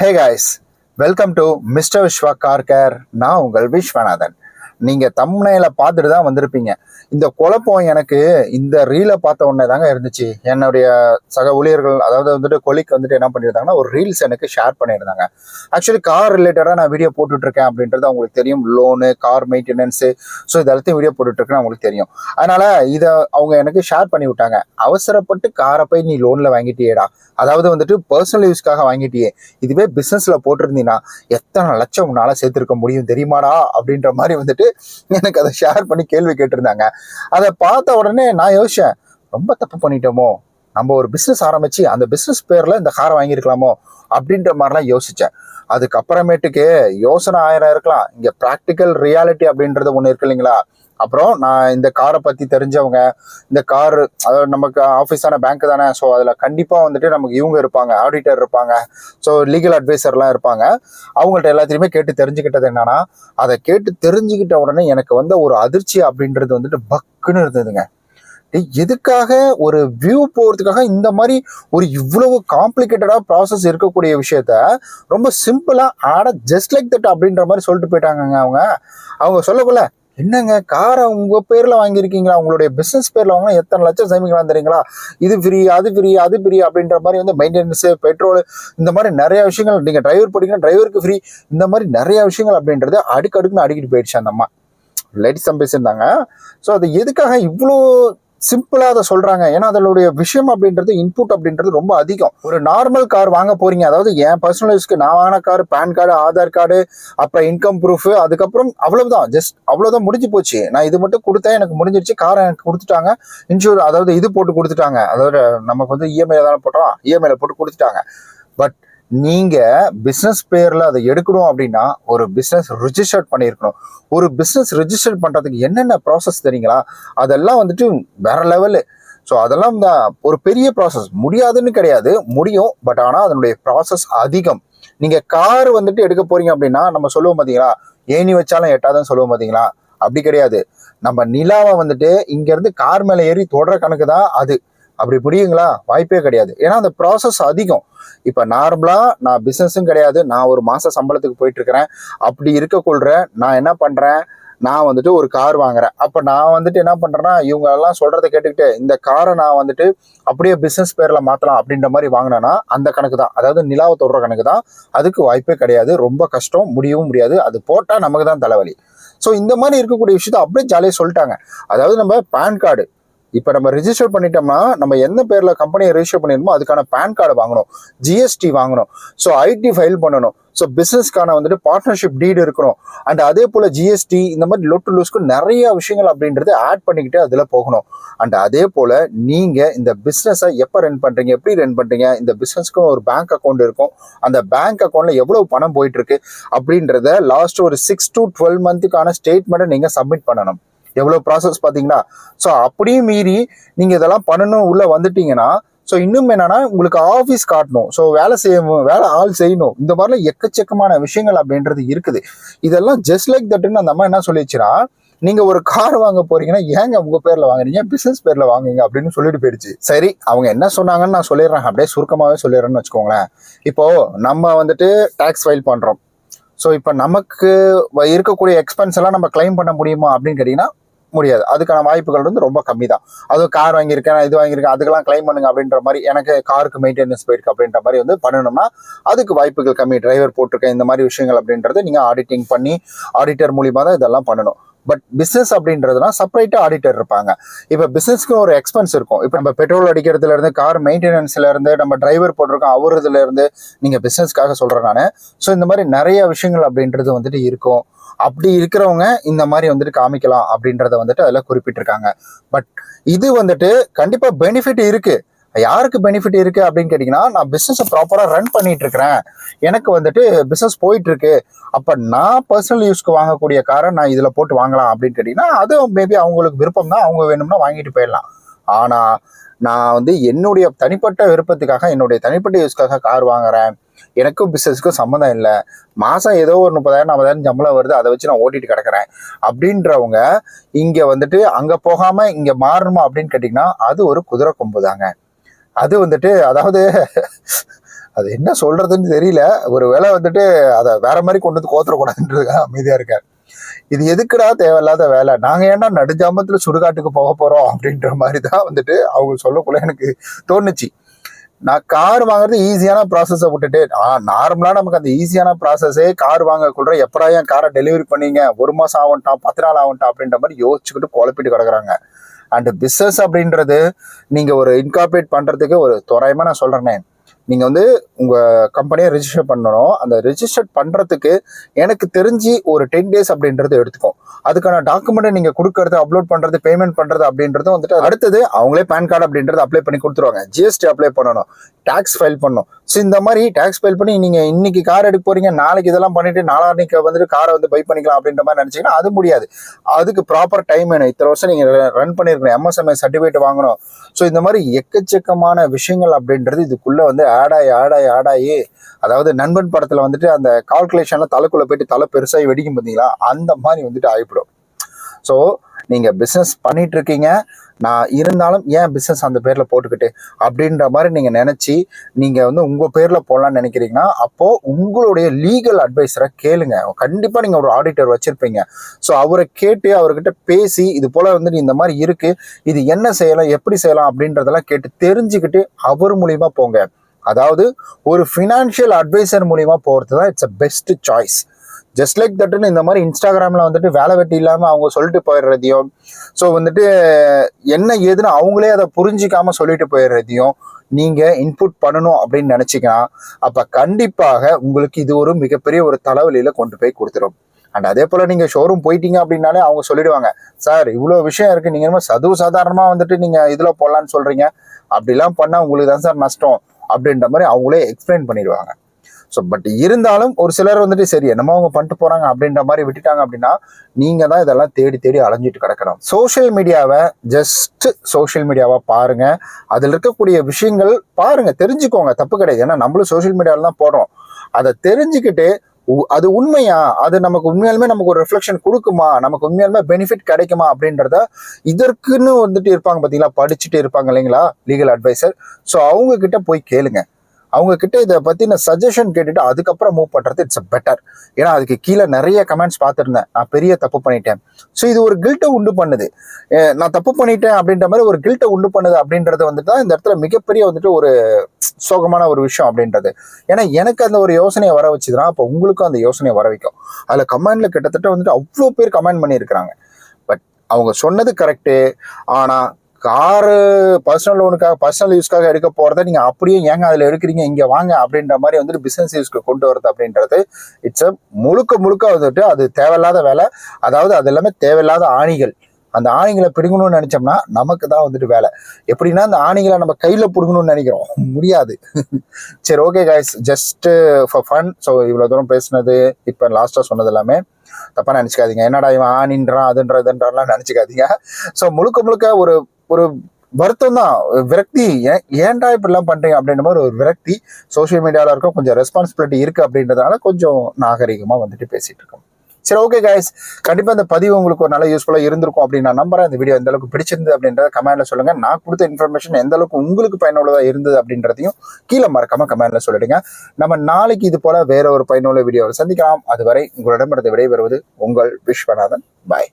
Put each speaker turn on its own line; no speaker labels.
Hey guys welcome to mister Viswa car care நான் உங்கள் விஸ்வநாதன். நீங்கள் தம்னையில பார்த்துட்டு தான் வந்திருப்பீங்க. இந்த குழப்பம் எனக்கு இந்த ரீலை பார்த்த உடனே தாங்க இருந்துச்சு. என்னுடைய சக ஊழியர்கள் அதாவது வந்துட்டு கொலிக்கு வந்துட்டு என்ன பண்ணியிருந்தாங்கன்னா ஒரு ரீல்ஸ் எனக்கு ஷேர் பண்ணியிருந்தாங்க. ஆக்சுவலி கார் ரிலேட்டடாக நான் வீடியோ போட்டுட்ருக்கேன் அப்படின்றது அவங்களுக்கு தெரியும். லோனு கார் மெயின்டெனன்ஸு ஸோ இதெல்லாத்தையும் வீடியோ போட்டுட்ருக்கேன்னு அவங்களுக்கு தெரியும். அதனால இதை அவங்க எனக்கு ஷேர் பண்ணி விட்டாங்க. அவசரப்பட்டு காரை போய் நீ லோனில் வாங்கிட்டியேடா. அதாவது வந்துட்டு பர்சனல் யூஸ்க்காக வாங்கிட்டியே. இதுவே பிஸ்னஸில் போட்டிருந்தீங்கன்னா எத்தனை லட்சம் உன்னால சேர்த்துருக்க முடியும் தெரியுமாடா? அப்படின்ற மாதிரி வந்துட்டு எனக்கு அதை ஷேர் பண்ணி கேள்வி கேட்டிருந்தாங்க. அதை பார்த்த உடனே நான் யோசிச்சேன் ரொம்ப தப்பு பண்ணிட்டோமோ? நம்ம ஒரு பிஸ்னஸ் ஆரம்பிச்சு அந்த பிஸ்னஸ் பேர்ல இந்த காரை வாங்கியிருக்கலாமோ? அப்படின்ற மாதிரிலாம் யோசிச்சேன். அதுக்கப்புறமேட்டுக்கு யோசனை ஆயிரம் இருக்கலாம். இங்க ப்ராக்டிக்கல் ரியாலிட்டி அப்படின்றது ஒன்று இருக்கு இல்லைங்களா? அப்புறம் நான் இந்த காரை பத்தி தெரிஞ்சவங்க இந்த கார் அதாவது நமக்கு ஆஃபீஸான பேங்க் தானே ஸோ அதில் கண்டிப்பாக வந்துட்டு நமக்கு இவங்க இருப்பாங்க ஆடிட்டர் இருப்பாங்க. ஸோ லீகல் அட்வைசர்லாம் இருப்பாங்க. அவங்கள்ட்ட எல்லாத்தையுமே கேட்டு தெரிஞ்சுக்கிட்டது என்னன்னா அதை கேட்டு தெரிஞ்சுக்கிட்ட உடனே எனக்கு வந்த ஒரு அதிர்ச்சி அப்படின்றது வந்துட்டு பக்குன்னு இருந்ததுங்க. எதுக்காக ஒரு வியூ போகிறதுக்காக இந்த மாதிரி ஒரு இவ்வளவு காம்ப்ளிகேட்டடாக ப்ராசஸ் இருக்கக்கூடிய விஷயத்த ரொம்ப சிம்பிளாக ஆட ஜஸ்ட் லைக் தட் அப்படின்ற மாதிரி சொல்லிட்டு போயிட்டாங்கங்க அவங்க. அவங்க சொல்லக்குள்ள என்னங்க காரை உங்கள் பேரில் வாங்கியிருக்கீங்களா? உங்களுடைய பிஸ்னஸ் பேரில் வாங்கினா எத்தனை லட்சம் சேமிக்கலாம் தெரியுங்களா? இது ஃப்ரீ அது ஃப்ரீ அது ஃப்ரீ அப்படின்ற மாதிரி வந்து மெயின்டெனன்ஸு பெட்ரோல் இந்த மாதிரி நிறைய விஷயங்கள். நீங்கள் டிரைவர் படிக்கணும் டிரைவருக்கு ஃப்ரீ இந்த மாதிரி நிறைய விஷயங்கள் அப்படின்றது அடுக்கடுக்குன்னு அடிக்கிட்டு போயிடுச்சு அந்த அம்மா. லேடிஸ் தான் பேசியிருந்தாங்க ஸோ அது எதுக்காக இவ்வளோ சிம்பிளாக அதை சொல்கிறாங்க ஏன்னா அதனுடைய விஷயம் அப்படின்றது இன்புட் அப்படின்றது ரொம்ப அதிகம். ஒரு நார்மல் கார் வாங்க போகிறீங்க அதாவது என் பர்சனல் யூஸ்க்கு நான் வாங்கின car PAN card Aadhaar card அப்புறம் இன்கம் ப்ரூஃப் அதுக்கப்புறம் அவ்வளவுதான். ஜஸ்ட் அவ்வளோதான் முடிஞ்சு போச்சு. நான் இது மட்டும் கொடுத்தேன். எனக்கு முடிஞ்சிருச்சு. காரை எனக்கு கொடுத்துட்டாங்க. இன்சூர் அதாவது இது போட்டு கொடுத்துட்டாங்க. அதாவது நமக்கு வந்து இஎம்ஐயில் தானே போட்டோம். இஎம்ஐயில் போட்டு கொடுத்துட்டாங்க. பட் நீங்கள் பிஸ்னஸ் பேரில் அதை எடுக்கணும் அப்படின்னா ஒரு பிஸ்னஸ் ரிஜிஸ்டர் பண்ணியிருக்கணும். ஒரு பிஸ்னஸ் ரிஜிஸ்டர் பண்ணுறதுக்கு என்னென்ன ப்ராசஸ் தெரியுங்களா? அதெல்லாம் வந்துட்டு வேற லெவலு ஸோ அதெல்லாம் தான் ஒரு பெரிய ப்ராசஸ் முடியாதுன்னு கிடையாது. முடியும். பட் ஆனால் அதனுடைய ப்ராசஸ் அதிகம். நீங்கள் கார் வந்துட்டு எடுக்க போறீங்க அப்படின்னா நம்ம சொல்லுவோம் பார்த்தீங்களா ஏணி வச்சாலும் எட்டாதுன்னு சொல்லுவோம் பார்த்தீங்களா அப்படி கிடையாது. நம்ம நிலாவை வந்துட்டு இங்கேருந்து கார் மேலே ஏறி தொடர கணக்கு தான் அது. அப்படி புரியுங்களா? வாய்ப்பே கிடையாது. ஏன்னா அந்த ப்ராசஸ் அதிகம். இப்போ நார்மலாக நான் பிஸ்னஸும் கிடையாது. நான் ஒரு மாத சம்பளத்துக்கு போயிட்டு இருக்கிறேன் அப்படி இருக்கக்குள்ள நான் என்ன பண்ணுறேன் நான் வந்துட்டு ஒரு கார் வாங்குறேன். அப்போ நான் வந்துட்டு என்ன பண்ணுறேன்னா இவங்க எல்லாம் சொல்கிறத கேட்டுக்கிட்டு இந்த காரை நான் வந்துட்டு அப்படியே பிஸ்னஸ் பேரில் மாற்றலாம் அப்படின்ற மாதிரி வாங்கினேன்னா அந்த கணக்கு தான். அதாவது நிலாவை தொடுற கணக்கு தான். அதுக்கு வாய்ப்பே கிடையாது. ரொம்ப கஷ்டம். முடியவும் முடியாது. அது போட்டால் நமக்கு தான் தலைவலி. ஸோ இந்த மாதிரி இருக்கக்கூடிய விஷயத்த அப்படியே ஜாலியாக சொல்லிட்டாங்க. அதாவது நம்ம பேன் கார்டு இப்போ நம்ம ரிஜிஸ்டர் பண்ணிட்டோம்னா நம்ம எந்த பேரில் கம்பெனியை ரிஜிஸ்டர் பண்ணிருமோ அதுக்கான பேன் கார்டு வாங்கணும். ஜிஎஸ்டி வாங்கணும். ஸோ ஐடி ஃபைல் பண்ணணும். ஸோ பிஸ்னஸ்க்கான வந்துட்டு பார்ட்னர்ஷிப் டீடு இருக்கணும். அண்ட் அதே போல் ஜிஎஸ்டி இந்த மாதிரி லொட்டு லூஸ்க்கு நிறைய விஷயங்கள் அப்படின்றத ஆட் பண்ணிக்கிட்டு அதில் போகணும். அண்ட் அதே போல் நீங்கள் இந்த பிஸ்னஸை எப்போ ரன் பண்ணுறீங்க எப்படி ரன் பண்ணுறீங்க இந்த பிஸ்னஸ்க்கும் ஒரு பேங்க் அக்கௌண்ட் இருக்கும். அந்த பேங்க் அக்கௌண்ட்டில் எவ்வளோ பணம் போயிட்டுருக்கு அப்படின்றத லாஸ்ட் ஒரு சிக்ஸ் டு டுவெல் மந்த்துக்கான ஸ்டேட்மெண்ட்டை நீங்கள் சப்மிட் பண்ணணும். எவ்வளோ ப்ராசஸ் பார்த்தீங்கன்னா ஸோ அப்படியும் மீறி நீங்கள் இதெல்லாம் பண்ணணும் உள்ளே வந்துட்டீங்கன்னா ஸோ இன்னும் என்னன்னா உங்களுக்கு ஆஃபீஸ் காட்டணும். ஸோ வேலை செய்யணும் வேலை ஆள் செய்யணும். இந்த மாதிரிலாம் எக்கச்சக்கமான விஷயங்கள் அப்படின்றது இருக்குது. இதெல்லாம் ஜஸ்ட் லைக் தட்டுன்னு அந்த அம்மா என்ன சொல்லிச்சுன்னா நீங்க ஒரு கார் வாங்க போறீங்கன்னா ஏங்க உங்க பேர்ல வாங்குறீங்க பிசினஸ் பேர்ல வாங்குங்க அப்படின்னு சொல்லிட்டு போயிடுச்சு. சரி அவங்க என்ன சொன்னாங்கன்னு நான் சொல்லிடுறேன். அப்படியே சுருக்கமாவே சொல்லிடுறேன்னு வச்சுக்கோங்களேன். இப்போ நம்ம வந்துட்டு டாக்ஸ் ஃபைல் பண்றோம். ஸோ இப்போ நமக்கு இருக்கக்கூடிய எக்ஸ்பென்ஸ் எல்லாம் நம்ம கிளைம் பண்ண முடியுமா அப்படின்னு கேட்டிங்கன்னா முடியாது. அதுக்கான வாய்ப்புகள் வந்து ரொம்ப கம்மி தான் அதுவும் கார் வாங்கியிருக்கேன் இது வாங்கியிருக்கேன் அதுக்கெல்லாம் கிளைம் பண்ணுங்க அப்படின்ற மாதிரி எனக்கு காருக்கு மெயின்டெனன்ஸ் போயிருக்கு அப்படின்ற மாதிரி வந்து பண்ணணும்னா அதுக்கு வாய்ப்புகள் கம்மி. டிரைவர் போட்டிருக்கேன் இந்த மாதிரி விஷயங்கள் அப்படின்றது நீங்கள் ஆடிட்டிங் பண்ணி ஆடிட்டர் மூலியமாக தான் இதெல்லாம் பண்ணணும். பட் பிஸ்னஸ் அப்படின்றதுனா செப்பரேட்டாக ஆடிட்டர் இருப்பாங்க. இப்போ பிஸ்னஸ்க்கு ஒரு எக்ஸ்பென்ஸ் இருக்கும். இப்போ நம்ம பெட்ரோல் அடிக்கிறதுல இருந்து கார் மெயின்டெனன்ஸ்ல இருந்து நம்ம டிரைவர் போட்டிருக்கோம் அவரதுல இருந்து நீங்கள் பிஸ்னஸ்க்காக சொல்கிறேன் நான். ஸோ இந்த மாதிரி நிறைய விஷயங்கள் அப்படின்றது வந்துட்டு இருக்கும். அப்படி இருக்கிறவங்க இந்த மாதிரி வந்துட்டு காமிக்கலாம் அப்படின்றத வந்துட்டு அதில் குறிப்பிட்டிருக்காங்க. பட் இது வந்துட்டு கண்டிப்பாக பெனிஃபிட் இருக்குது யாருக்கு பெனிஃபிட் இருக்கு அப்படின்னு கேட்டிங்கன்னா நான் பிஸ்னஸை ப்ராப்பராக ரன் பண்ணிட்டு இருக்கிறேன் எனக்கு வந்துட்டு பிஸ்னஸ் போயிட்டு இருக்கு அப்போ நான் பர்சனல் யூஸ்க்கு வாங்கக்கூடிய காரை நான் இதில் போட்டு வாங்கலாம் அப்படின்னு கேட்டிங்கன்னா அது மேபி அவங்களுக்கு விருப்பம் தான். அவங்க வேணும்னா வாங்கிட்டு போயிடலாம். ஆனால் நான் வந்து என்னுடைய தனிப்பட்ட விருப்பத்துக்காக என்னுடைய தனிப்பட்ட யூஸ்க்காக கார் வாங்குறேன். எனக்கும் பிஸ்னஸ்க்கும் சம்மந்தம் இல்லை. மாதம் ஏதோ ஒரு முப்பதாயிரம் நாற்பதாயிரம் சம்பளம் வருது. அதை வச்சு நான் ஓட்டிட்டு கிடக்குறேன். அப்படின்றவங்க இங்கே வந்துட்டு அங்கே போகாமல் இங்கே மாறணுமா அப்படின்னு கேட்டிங்கன்னா அது ஒரு குதிரை கொம்பு தாங்க அது வந்துட்டு அதாவது அது என்ன சொல்றதுன்னு தெரியல. ஒரு வேளை வந்துட்டு அதை வேற மாதிரி கொண்டு வந்து கோத்துறக்கூடாதுன்றதுக்காக அமைதியா இருக்கார். இது எதுக்குடா தேவையில்லாத வேலை? நாங்க ஏன்டா நடுஜாமத்துல சுடுகாட்டுக்கு போக போறோம் அப்படின்ற மாதிரி தான் வந்துட்டு அவங்க சொல்லக்குள்ள எனக்கு தோணுச்சு. நான் கார் வாங்குறது ஈஸியான ப்ராசஸை விட்டுட்டு நார்மலா நமக்கு அந்த ஈஸியான ப்ராசஸே கார் வாங்கக்குள்ள எப்படா என் காரை டெலிவரி பண்ணீங்க? ஒரு மாசம் ஆகட்டான் பத்து நாள் ஆகட்டான் அப்படின்ற மாதிரி யோசிச்சுக்கிட்டு குழப்பிட்டு கிடக்குறாங்க. அண்ட் பிஸ்னஸ் அப்படின்றது நீங்கள் ஒரு இன்கார்பரேட் பண்ணுறதுக்கு ஒரு தோராயமாக நான் சொல்கிறேனே நீங்கள் வந்து உங்கள் கம்பெனியை ரிஜிஸ்டர் பண்ணணும். அந்த ரிஜிஸ்டர் பண்ணுறதுக்கு எனக்கு தெரிஞ்சு ஒரு டென் டேஸ் அப்படின்றது எடுத்துக்கும் அதுக்கான டாக்குமெண்ட்டை நீங்கள் கொடுக்கறது அப்லோட் பண்ணுறது பேமெண்ட் பண்ணுறது அப்படின்றது வந்துட்டு அடுத்தது அவங்களே பேன் கார்டு அப்படின்றது அப்ளை பண்ணி கொடுத்துருவாங்க. ஜிஎஸ்டி அப்ளை பண்ணணும். டேக்ஸ் ஃபைல் பண்ணணும். ஸோ இந்த மாதிரி டேக்ஸ் ஃபைல் பண்ணி நீங்கள் இன்னைக்கு கார் எடுக்க போகிறீங்க நாளைக்கு இதெல்லாம் பண்ணிட்டு நாளான்னைக்கு வந்துட்டு காரை வந்து பை பண்ணிக்கலாம் அப்படின்ற மாதிரி நினச்சிங்கன்னா அது முடியாது. அதுக்கு ப்ராப்பர் டைம் வேணும். இத்தனை வருஷம் நீங்கள் ரன் பண்ணியிருக்கணும் எம்எஸ்எம்ஐ சர்டிஃபிகேட் வாங்கணும். ஸோ இந்த மாதிரி எக்கச்சக்கமான விஷயங்கள் அப்படின்றது இதுக்குள்ளே வந்து ஆடாய் ஆடாய் ஆட் அதாவது நண்பன் படத்தில் வந்துட்டு அந்த கால்குலேஷனில் தலைக்குள்ளே போயிட்டு தலை பெருசாகி வெடிக்கும் பார்த்தீங்களா? அந்த மாதிரி வந்துட்டு ஆகிவிடும். ஸோ நீங்கள் பிஸ்னஸ் பண்ணிட்டு இருக்கீங்க. நான் இருந்தாலும் ஏன் பிஸ்னஸ் அந்த பேரில் போட்டுக்கிட்டு அப்படின்ற மாதிரி நீங்கள் நினச்சி நீங்கள் வந்து உங்கள் பேரில் போடலான்னு நினைக்கிறீங்கன்னா அப்போது உங்களுடைய லீகல் அட்வைஸரை கேளுங்க. கண்டிப்பாக நீங்கள் ஒரு ஆடிட்டர் வச்சுருப்பீங்க. ஸோ அவரை கேட்டு அவர்கிட்ட பேசி இது போல் வந்துட்டு இந்த மாதிரி இருக்குது இது என்ன செய்யலாம் எப்படி செய்யலாம் அப்படின்றதெல்லாம் கேட்டு தெரிஞ்சுக்கிட்டு அவர் மூலிமா போங்க. அதாவது ஒரு ஃபினான்ஷியல் அட்வைசர் மூலிமா போகிறது தான் it's a best choice just like தட்டுன்னு இந்த மாதிரி இன்ஸ்டாகிராமில் வந்துட்டு வேலை வெட்டி இல்லாமல் அவங்க சொல்லிட்டு போயிடுறதையும் ஸோ வந்துட்டு என்ன ஏதுன்னு அவங்களே அதை புரிஞ்சிக்காமல் சொல்லிட்டு போயிடுறதையும் நீங்கள் இன்புட் பண்ணணும் அப்படின்னு நினச்சிங்கன்னா அப்போ கண்டிப்பாக உங்களுக்கு இது ஒரு மிகப்பெரிய ஒரு தலைவலியில் கொண்டு போய் கொடுத்துரும். அண்ட் அதே போல் நீங்கள் ஷோரூம் போயிட்டீங்க அப்படின்னாலே அவங்க சொல்லிடுவாங்க சார் இவ்வளோ விஷயம் இருக்குது நீங்கள் என்னமோ சதுவு சாதாரணமாக வந்துட்டு நீங்கள் இதில் போடலான்னு சொல்கிறீங்க அப்படிலாம் பண்ணால் உங்களுக்கு தான் சார் நஷ்டம். அப்படின்ற மாதிரி அவங்களே எக்ஸ்பிளைன் பண்ணிடுவாங்க. ஸோ பட் இருந்தாலும் ஒரு சிலர் வந்துட்டு சரி என்னமோ அவங்க பண்ணிட்டு போறாங்க அப்படின்ற மாதிரி விட்டுட்டாங்க அப்படின்னா நீங்க தான் இதெல்லாம் தேடி தேடி அலைஞ்சிட்டு கிடக்கணும். சோஷியல் மீடியாவை ஜஸ்ட் சோஷியல் மீடியாவாக பாருங்க. அதில் இருக்கக்கூடிய விஷயங்கள் பாருங்க தெரிஞ்சுக்கோங்க. தப்பு கிடையாது. ஏன்னா நம்மளும் சோஷியல் மீடியாவில் தான் போடுறோம். அதை தெரிஞ்சுக்கிட்டு அது உண்மையா? அது நமக்கு உண்மையாலுமே நமக்கு ஒரு ரிஃப்ளெக்ஷன் கொடுக்குமா? நமக்கு உண்மையாலுமே பெனிஃபிட் கிடைக்குமா அப்படின்றத இதற்குன்னு வந்துட்டு இருப்பாங்க பார்த்தீங்களா படிச்சுட்டு இருப்பாங்க இல்லைங்களா? லீகல் அட்வைசர் ஸோ அவங்க கிட்ட போய் கேளுங்க. அவங்க கிட்ட இதை பத்தின சஜஷன் கேட்டுட்டு அதுக்கப்புறம் மூவ் பண்றது இட்ஸ் பெட்டர் ஏன்னா அதுக்கு கீழே நிறைய கமெண்ட்ஸ் பார்த்துருந்தேன். நான் பெரிய தப்பு பண்ணிட்டேன். ஸோ இது ஒரு கில்ட்டை உண்டு பண்ணுது. நான் தப்பு பண்ணிட்டேன் அப்படின்ற மாதிரி ஒரு கில்ட்டை உண்டு பண்ணுது அப்படின்றது வந்துட்டு தான் இந்த இடத்துல மிகப்பெரிய வந்துட்டு ஒரு சோகமான ஒரு விஷயம் அப்படின்றது. ஏன்னா எனக்கு அந்த ஒரு யோசனையை வர வச்சுதுன்னா அப்போ உங்களுக்கும் அந்த யோசனையை வர வைக்கும். அதில் கமெண்ட்ல கிட்டத்தட்ட வந்துட்டு அவ்வளோ பேர் கமெண்ட் பண்ணியிருக்கிறாங்க. பட் அவங்க சொன்னது கரெக்டு ஆனால் காரு பர்சனல் லோனுக்காக பர்சனல் யூஸ்க்காக எடுக்க போகிறத நீங்கள் அப்படியே ஏங்க அதில் எடுக்கிறீங்க? இங்கே வாங்க அப்படின்ற மாதிரி வந்துட்டு பிஸ்னஸ் யூஸ்க்கு கொண்டு வரது அப்படின்றது இட்ஸ் அ முழுக்க முழுக்க வந்துட்டு அது தேவையில்லாத வேலை. அதாவது அது எல்லாமே தேவையில்லாத ஆணிகள். அந்த ஆணிகளை பிடுங்கணும்னு நினைச்சோம்னா நமக்கு தான் வந்துட்டு வேலை. எப்படின்னா அந்த ஆணிகளை நம்ம கையில் பிடுங்கணும்னு நினைக்கிறோம். முடியாது. சரி okay guys just for fun so இவ்வளோ தூரம் பேசுனது இப்போ லாஸ்ட்டாக சொன்னது எல்லாமே தப்பாக நினச்சிக்காதீங்க. என்னடா இவன் ஆணின்றான் அதுன்றதுன்றலாம் நினச்சிக்காதீங்க. ஸோ முழுக்க முழுக்க ஒரு ஒரு வருத்தம் தான் விரக்தி. ஏன் ஏன்டா இப்படிலாம் பண்ணுறீங்க அப்படின்ற மாதிரி ஒரு விரக்தி சோஷியல் மீடியாவில் இருக்க கொஞ்சம் ரெஸ்பான்சிபிலிட்டி இருக்குது அப்படின்றதுனால கொஞ்சம் நாகரிகமாக வந்துட்டு பேசிகிட்டு இருக்கோம். சரி ஓகே கைஸ் கண்டிப்பாக இந்த பதிவு உங்களுக்கு ஒரு நல்ல யூஸ்ஃபுல்லாக இருந்திருக்கும் அப்படின்னு நான் நம்புறேன். இந்த வீடியோ எந்த அளவுக்கு பிடிச்சிருந்தது அப்படின்றத கமெண்ட்டில் சொல்லுங்கள் நான் கொடுத்த இன்ஃபர்மேஷன் எந்த அளவுக்கு உங்களுக்கு பயனுள்ளதாக இருந்தது அப்படின்றதையும் கீழே மறக்காமல் கமெண்ட்டில் சொல்லிடுங்க. நம்ம நாளைக்கு இது போல் வேற ஒரு பயனுள்ள வீடியோவை சந்திக்கலாம். அதுவரை உங்களிடமிருந்து விடைபெறுவது உங்கள் விஸ்வநாதன். பாய்